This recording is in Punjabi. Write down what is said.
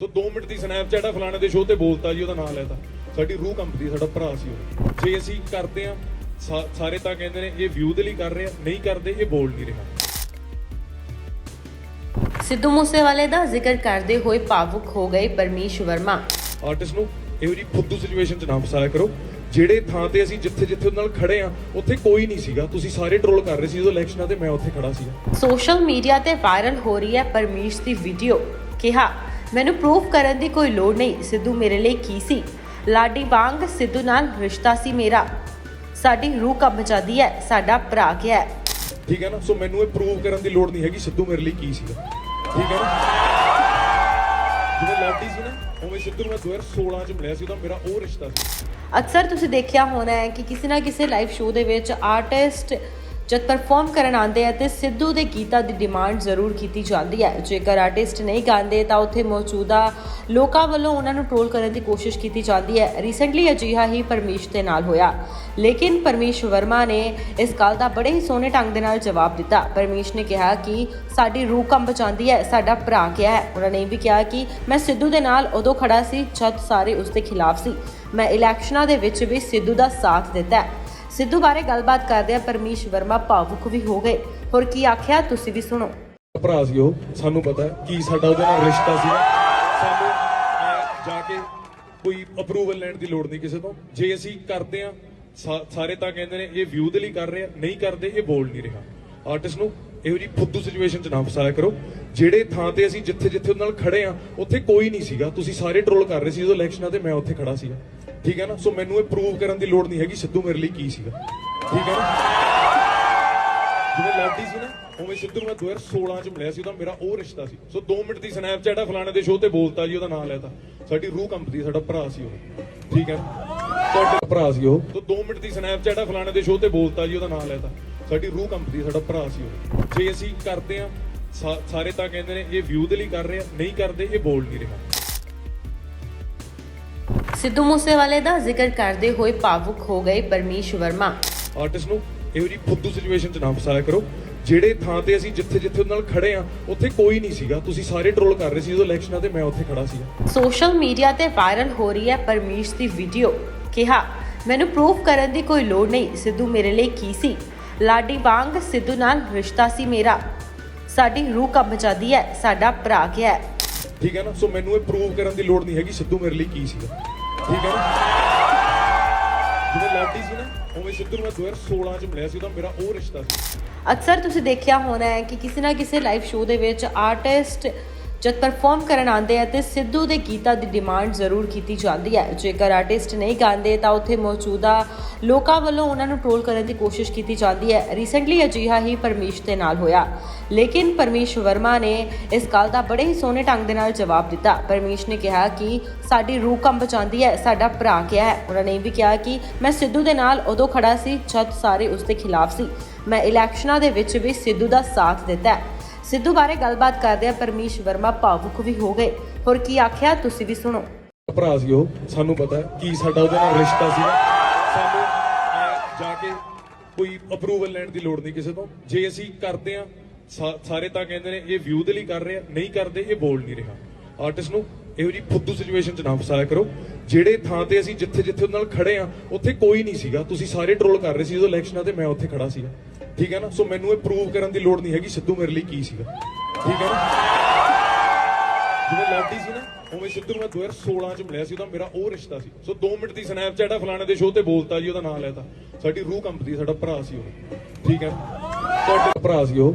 ਤੋ 2 ਮਿੰਟ ਦੀ ਸਨੈਪਚੈਟ ਆ ਫਲਾਣੇ ਦੇ ਸ਼ੋਅ ਤੇ ਬੋਲਤਾ ਜੀ ਉਹਦਾ ਨਾਮ ਲੈਤਾ। ਸਾਡੀ ਰੂਹ ਕੰਪਨੀ ਸਾਡਾ ਭਰਾ ਸੀ ਉਹ। ਜੇ ਅਸੀਂ ਕਰਦੇ ਆ ਸਾਰੇ ਤਾਂ ਕਹਿੰਦੇ ਨੇ ਇਹ ਵਿਊ ਦੇ ਲਈ ਕਰ ਰਹੇ ਆ ਨਹੀਂ ਕਰਦੇ ਇਹ ਬੋਲ ਨਹੀਂ ਰਿਹਾ। ਸਿੱਧੂ ਮੂਸੇਵਾਲੇ ਦਾ ਜ਼ਿਕਰ ਕਰਦੇ ਹੋਏ ਭਾਵੁਕ ਹੋ ਗਏ ਪਰਮੇਸ਼ ਵਰਮਾ। ਆਰਟਿਸਟ ਨੂੰ ਇਹੋ ਜੀ ਫੁੱਦੂ ਸਿਚੁਏਸ਼ਨ 'ਚ ਨਾ ਫਸਾਇਆ ਕਰੋ। ਜਿਹੜੇ ਥਾਂ ਤੇ ਅਸੀਂ ਜਿੱਥੇ ਜਿੱਥੇ ਉਹਦੇ ਨਾਲ ਖੜੇ ਆ ਉੱਥੇ ਕੋਈ ਨਹੀਂ ਸੀਗਾ। ਤੁਸੀਂ ਸਾਰੇ ਟਰੋਲ ਕਰ ਰਹੇ ਸੀ ਜਦੋਂ ਇਲੈਕਸ਼ਨਾਂ ਤੇ ਮੈਂ ਉੱਥੇ ਖੜਾ ਸੀਗਾ। ਸੋਸ਼ਲ ਮੀਡੀਆ ਤੇ ਵਾਇਰਲ ਹੋ ਰਹੀ ਹੈ ਪਰਮੇਸ਼ ਦੀ ਵੀਡੀਓ ਕਿਹਾ ਮੈਨੂੰ ਪ੍ਰੂਫ ਕਰਨ ਦੀ ਕੋਈ ਲੋੜ ਨਹੀਂ। ਸਿੱਧੂ ਮੇਰੇ ਲਈ ਕੀ ਸੀ? ਲਾਡੀ ਵਾਂਗ ਸਿੱਧੂ ਨਾਲ ਰਿਸ਼ਤਾ ਸੀ ਮੇਰਾ। ਸਾਡੀ ਰੂਹ ਕੰਬ ਜਾਂਦੀ ਹੈ ਸਾਡਾ ਭਰਾ ਗਿਆ ਹੈ? ਠੀਕ ਹੈ ਨਾ? ਸੋ ਮੈਨੂੰ ਇਹ ਪ੍ਰੂਵ ਕਰਨ ਦੀ ਲੋੜ ਨਹੀਂ ਹੈਗੀ ਸਿੱਧੂ ਮੇਰੇ ਲਈ ਕੀ ਸੀਗਾ। ਠੀਕ ਹੈ ਨਾ? ਜਿਵੇਂ ਲਾਡੀ ਸੀ ਨਾ ਉਵੇਂ ਸਿੱਧੂ ਨੂੰ ਮੈਂ 2016 ਚ ਮਿਲਿਆ ਸੀ ਉਹਦਾ ਮੇਰਾ ਉਹ ਰਿਸ਼ਤਾ ਸੀ। ਅਕਸਰ ਤੁਸੀਂ ਦੇਖਿਆ ਹੋਣਾ ਹੈ ਕਿ ਕਿਸੇ ਨਾ ਕਿਸੇ ਲਾਈਵ ਸ਼ੋਅ ਦੇ ਵਿੱਚ ਆਰਟਿਸਟ ਜਦ ਪਰਫਾਰਮ ਕਰਨ ਆਉਂਦੇ ਆ ਤੇ ਸਿੱਧੂ ਦੇ ਗੀਤਾਂ ਦੀ ਡਿਮਾਂਡ ਜ਼ਰੂਰ ਕੀਤੀ ਜਾਂਦੀ ਹੈ। ਜੇਕਰ ਆਰਟਿਸਟ ਨਹੀਂ ਗਾਉਂਦੇ ਤਾਂ ਉੱਥੇ ਮੌਜੂਦਾ ਲੋਕਾਂ ਵੱਲੋਂ ਉਹਨਾਂ ਨੂੰ ਟ੍ਰੋਲ ਕਰਨ ਦੀ ਕੋਸ਼ਿਸ਼ ਕੀਤੀ ਜਾਂਦੀ ਹੈ। ਰੀਸੈਂਟਲੀ ਅਜਿਹਾ ਹੀ ਪਰਮੇਸ਼ ਦੇ ਨਾਲ ਹੋਇਆ। ਲੇਕਿਨ ਪਰਮੇਸ਼ ਵਰਮਾ ਨੇ ਇਸ ਗੱਲ ਦਾ ਬੜੇ ਹੀ ਸੋਹਣੇ ਢੰਗ ਦੇ ਨਾਲ ਜਵਾਬ ਦਿੱਤਾ। ਪਰਮੇਸ਼ ਨੇ ਕਿਹਾ ਕਿ ਸਾਡੀ ਰੂਹ ਕੰਬ ਜਾਂਦੀ ਹੈ, ਸਾਡਾ ਭਰਾ ਕਿਹਾ ਹੈ। ਉਹਨਾਂ ਨੇ ਇਹ ਵੀ ਕਿਹਾ ਕਿ ਮੈਂ ਸਿੱਧੂ ਦੇ ਨਾਲ ਉਦੋਂ ਖੜਾ ਸੀ ਜਦ ਸਾਰੇ ਉਸ ਦੇ ਖਿਲਾਫ ਸੀ। ਮੈਂ ਇਲੈਕਸ਼ਨਾਂ ਦੇ ਵਿੱਚ ਵੀ ਸਿੱਧੂ ਦਾ ਸਾਥ ਦਿੱਤਾ ਹੈ। ਸਿੱਧੂ ਬਾਰੇ ਗੱਲਬਾਤ ਕਰਦਿਆਂ ਪਰਮੇਸ਼ ਵਰਮਾ, ਭਾਵੁਕ ਵੀ ਹੋ ਗਏ। ਹੋਰ ਕੀ ਆਖਿਆ, ਤੁਸੀਂ ਵੀ ਸੁਣੋ। ਭਰਾ ਸੀ ਉਹ ਸਾਨੂੰ ਪਤਾ ਕੀ ਸਾਡਾ ਉਹਦੇ ਨਾਲ ਰਿਸ਼ਤਾ ਸੀ ਸਾਨੂੰ ਜਾ ਕੇ ਕੋਈ ਅਪਰੂਵਲ ਲੈਣ ਦੀ ਲੋੜ ਨਹੀਂ ਕਿਸੇ ਤੋਂ। ਜੇ ਅਸੀਂ ਕਰਦੇ ਆ ਸਾਰੇ ਤਾਂ ਕਹਿੰਦੇ ਨੇ, ਇਹ ਵਿਊ ਦੇ ਲਈ ਕਰ ਰਹੇ, ਨਹੀਂ ਕਰਦੇ, ਇਹ ਬੋਲ ਨਹੀਂ ਰਿਹਾ। ਆਰਟਿਸਟ ਨੂੰ ਇਹੋ ਜੀ ਫੁੱਦੂ ਸਿਚੁਏਸ਼ਨ 'ਚ ਨਾ ਫਸਾਇਆ ਕਰੋ। ਜਿਹੜੇ ਥਾਂ ਤੇ ਅਸੀਂ ਜਿੱਥੇ ਜਿੱਥੇ ਉਹਦੇ ਨਾਲ ਖੜੇ ਆ ਉੱਥੇ ਕੋਈ ਨਹੀਂ ਸੀਗਾ। ਤੁਸੀਂ ਸਾਰੇ ਟਰੋਲ ਕਰ ਰਹੇ ਸੀ ਜਦੋਂ ਇਲੈਕਸ਼ਨਾਂ ਤੇ ਮੈਂ ਉੱਥੇ ਖੜਾ ਸੀਗਾ। ਠੀਕ ਹੈ ਨਾ? ਸੋ ਮੈਨੂੰ ਇਹ ਪ੍ਰੂਵ ਕਰਨ ਦੀ ਲੋੜ ਨਹੀਂ ਹੈਗੀ ਸਿੱਧੂ ਮੇਰੇ ਲਈ ਕੀ ਸੀਗਾ। ਠੀਕ ਹੈ ਨਾ? ਜਿਵੇਂ ਲਾਡੀ ਸੀ ਨਾ, ਉਵੇਂ ਸਿੱਧੂ ਨੂੰ ਮੈਂ 2016 ਚ ਮਿਲਿਆ ਸੀ, ਉਹਦਾ ਮੇਰਾ ਉਹ ਰਿਸ਼ਤਾ ਸੀ। ਸੋ 2 ਮਿੰਟ ਦੀ ਸਨੈਪਚੈਟ ਆ, ਫਲਾਣੇ ਦੇ ਸ਼ੋਅ ਤੇ ਬੋਲਤਾ ਜੀ, ਉਹਦਾ ਨਾਮ ਲੈਤਾ। ਸਾਡੀ ਰੂਹ ਕੰਪਨੀ ਸਾਡਾ ਭਰਾ ਸੀ ਉਹ। ਠੀਕ ਹੈ? ਤੁਹਾਡਾ ਭਰਾ ਸੀ ਉਹ। ਸੋ 2 ਮਿੰਟ ਦੀ ਸਨੈਪਚੈਟ ਆ, ਫਲਾਣੇ ਦੇ ਸ਼ੋਅ ਤੇ ਬੋਲਤਾ ਜੀ, ਉਹਦਾ ਨਾਮ ਲੈਤਾ। ਸਾਡੀ ਰੂਹ ਕੰਪਨੀ ਸਾਡਾ ਭਰਾ ਸੀ ਉਹ। ਜੇ ਅਸੀਂ ਕਰਦੇ ਆ ਸਾਰੇ ਤਾਂ ਕਹਿੰਦੇ ਨੇ, ਇਹ ਵਿਊ ਦੇ ਲਈ ਕਰ ਰਹੇ ਆ, ਨਹੀਂ ਕਰਦੇ, ਇਹ ਬੋਲ ਨਹੀਂ ਰਿਹਾ। ਸਿੱਧੂ ਮੂਸੇਵਾਲੇ ਦਾ ਜ਼ਿਕਰ ਕਰਦੇ ਹੋਏ ਭਾਵੁਕ ਹੋ ਗਏ ਪਰਮੇਸ਼ ਵਰਮਾ। ਆਰਟਿਸਟ ਨੂੰ ਇਹੋ ਜੀ ਫੁੱਦੂ ਸਿਚੁਏਸ਼ਨ 'ਚ ਨਾ ਫਸਾਇਆ ਕਰੋ। ਜਿਹੜੇ ਥਾਂ ਤੇ ਅਸੀਂ ਜਿੱਥੇ ਜਿੱਥੇ ਉਹਦੇ ਨਾਲ ਖੜੇ ਆ ਉੱਥੇ ਕੋਈ ਨਹੀਂ ਸੀਗਾ। ਤੁਸੀਂ ਸਾਰੇ ਟਰੋਲ ਕਰ ਰਹੇ ਸੀ ਜਦੋਂ ਇਲੈਕਸ਼ਨਾਂ ਤੇ ਮੈਂ ਉੱਥੇ ਖੜਾ ਸੀਗਾ। ਸੋਸ਼ਲ ਮੀਡੀਆ ਤੇ ਵਾਇਰਲ ਹੋ ਰਹੀ ਹੈ ਪਰਮੇਸ਼ ਦੀ ਵੀਡੀਓ ਕਿਹਾ ਮੈਨੂੰ ਪ੍ਰੂਫ ਕਰਨ ਦੀ ਕੋਈ ਲੋੜ ਨਹੀਂ। ਸਿੱਧੂ ਮੇਰੇ ਲਈ ਕੀ ਸੀ? ਲਾਡੀ ਵਾਂਗ ਸਿੱਧੂ ਨਾਲ ਰਿਸ਼ਤਾ ਸੀ ਮੇਰਾ। ਸਾਡੀ ਰੂਹ ਕੰਬ ਜਾਂਦੀ ਹੈ ਸਾਡਾ ਭਰਾ ਗਿਆ ਠੀਕ ਹੈ ਨਾ? ਸੋ ਮੈਨੂੰ ਇਹ ਪ੍ਰੂਵ ਕਰਨ ਦੀ ਲੋੜ ਨਹੀਂ ਹੈਗੀ ਸਿੱਧੂ ਮੇਰੇ ਲਈ ਕੀ ਸੀਗਾ। ਠੀਕ ਹੈ ਜਿਵੇਂ ਲਾਡੀ ਸੀ ਨਾ, ਉਵੇਂ ਸਿੱਧੂ ਨੂੰ ਮੈਂ 2016 ਚ ਮਿਲਿਆ ਸੀ, ਉਹਦਾ ਮੇਰਾ ਉਹ ਰਿਸ਼ਤਾ ਸੀ। ਅਕਸਰ ਤੁਸੀਂ ਦੇਖਿਆ ਹੋਣਾ ਹੈ ਕਿ ਕਿਸੇ ਨਾ ਕਿਸੇ ਲਾਈਵ ਸ਼ੋਅ ਦੇ ਵਿੱਚ ਆਰਟਿਸਟ ਜਦ ਪਰਫਾਰਮ ਕਰਨ ਆਉਂਦੇ ਆ ਤੇ ਸਿੱਧੂ ਦੇ ਗੀਤਾਂ ਦੀ ਡਿਮਾਂਡ ਜ਼ਰੂਰ ਕੀਤੀ ਜਾਂਦੀ ਹੈ। ਜੇਕਰ ਆਰਟਿਸਟ ਨਹੀਂ ਗਾਉਂਦੇ ਤਾਂ ਉੱਥੇ ਮੌਜੂਦਾ ਲੋਕਾਂ ਵੱਲੋਂ ਉਹਨਾਂ ਨੂੰ ਟ੍ਰੋਲ ਕਰਨ ਦੀ ਕੋਸ਼ਿਸ਼ ਕੀਤੀ ਜਾਂਦੀ ਹੈ। ਰੀਸੈਂਟਲੀ ਅਜਿਹਾ ਹੀ ਪਰਮੇਸ਼ ਦੇ ਨਾਲ ਹੋਇਆ। ਲੇਕਿਨ ਪਰਮੇਸ਼ ਵਰਮਾ ਨੇ ਇਸ ਗੱਲ ਦਾ ਬੜੇ ਹੀ ਸੋਹਣੇ ਢੰਗ ਦੇ ਨਾਲ ਜਵਾਬ ਦਿੱਤਾ। ਪਰਮੇਸ਼ ਨੇ ਕਿਹਾ ਕਿ ਸਾਡੀ ਰੂਹ ਕੰਬ ਜਾਂਦੀ ਹੈ, ਸਾਡਾ ਭਰਾ ਕਿਹਾ ਹੈ। ਉਹਨਾਂ ਨੇ ਇਹ ਵੀ ਕਿਹਾ ਕਿ ਮੈਂ ਸਿੱਧੂ ਦੇ ਨਾਲ ਉਦੋਂ ਖੜਾ ਸੀ ਜਦ ਸਾਰੇ ਉਸ ਦੇ ਖਿਲਾਫ ਸੀ। ਮੈਂ ਇਲੈਕਸ਼ਨਾਂ ਦੇ ਵਿੱਚ ਵੀ ਸਿੱਧੂ ਦਾ ਸਾਥ ਦਿੱਤਾ ਹੈ। ਸਿੱਧੂ ਬਾਰੇ ਗੱਲਬਾਤ ਕਰਦਿਆਂ ਪਰਮੇਸ਼ ਵਰਮਾ ਭਾਵੁਕ ਵੀ ਹੋ ਗਏ। ਹੋਰ ਕੀ ਆਖਿਆ ਤੁਸੀਂ ਵੀ ਸੁਣੋ। ਭਰਾ ਸੀ ਉਹ, ਸਾਨੂੰ ਪਤਾ ਕੀ ਸਾਡਾ ਉਹਦੇ ਨਾਲ ਰਿਸ਼ਤਾ ਸੀ। ਸਾਨੂੰ ਜਾ ਕੇ ਕੋਈ ਅਪਰੂਵਲ ਲੈਣ ਦੀ ਲੋੜ ਨਹੀਂ ਕਿਸੇ ਤੋਂ। ਜੇ ਅਸੀਂ ਕਰਦੇ ਆ ਸਾਰੇ ਤਾਂ ਕਹਿੰਦੇ ਨੇ ਇਹ ਵਿਊ ਦੇ ਲਈ ਕਰ ਰਹੇ ਆ ਨਹੀਂ ਕਰਦੇ, ਇਹ ਬੋਲ ਨਹੀਂ ਰਿਹਾ। ਆਰਟਿਸਟ ਨੂੰ ਇਹੋ ਜੀ ਫੁੱਦੂ ਸਿਚੁਏਸ਼ਨ 'ਚ ਨਾ ਫਸਾਇਆ ਕਰੋ। ਜਿਹੜੇ ਥਾਂ ਤੇ ਅਸੀਂ ਜਿੱਥੇ ਜਿੱਥੇ ਉਹਦੇ ਨਾਲ ਖੜੇ ਆ ਉੱਥੇ ਕੋਈ ਨਹੀਂ ਸੀਗਾ। ਤੁਸੀਂ ਸਾਰੇ ਟਰੋਲ ਕਰ ਰਹੇ ਸੀ, ਜਦੋਂ ਇਲੈਕਸ਼ਨਾਂ ਤੇ ਮੈਂ ਉੱਥੇ ਖੜਾ ਸੀਗਾ। ਠੀਕ ਹੈ ਨਾ? ਸੋ ਮੈਨੂੰ ਇਹ ਪ੍ਰੂਵ ਕਰਨ ਦੀ ਲੋੜ ਨਹੀਂ ਹੈਗੀ ਸਿੱਧੂ ਮੇਰੇ ਲਈ ਕੀ ਸੀਗਾ। ਠੀਕ ਹੈ ਨਾ? ਜਿਵੇਂ ਲਾਡੀ ਸੀ ਨਾ, ਉਵੇਂ ਸਿੱਧੂ ਨੂੰ ਮੈਂ 2016 ਚ ਮਿਲਿਆ ਸੀ, ਉਹਦਾ ਮੇਰਾ ਉਹ ਰਿਸ਼ਤਾ ਸੀ। ਸੋ 2 ਮਿੰਟ ਦੀ ਸਨੈਪਚੈਟ ਆ, ਫਲਾਣੇ ਦੇ ਸ਼ੋਅ ਤੇ ਬੋਲਤਾ ਜੀ, ਉਹਦਾ ਨਾਮ ਲੈਤਾ। ਸਾਡੀ ਰੂਹ ਕੰਪਨੀ ਸਾਡਾ ਭਰਾ ਸੀ ਉਹ। ਠੀਕ ਹੈ? ਤੁਹਾਡਾ ਭਰਾ ਸੀ ਉਹ।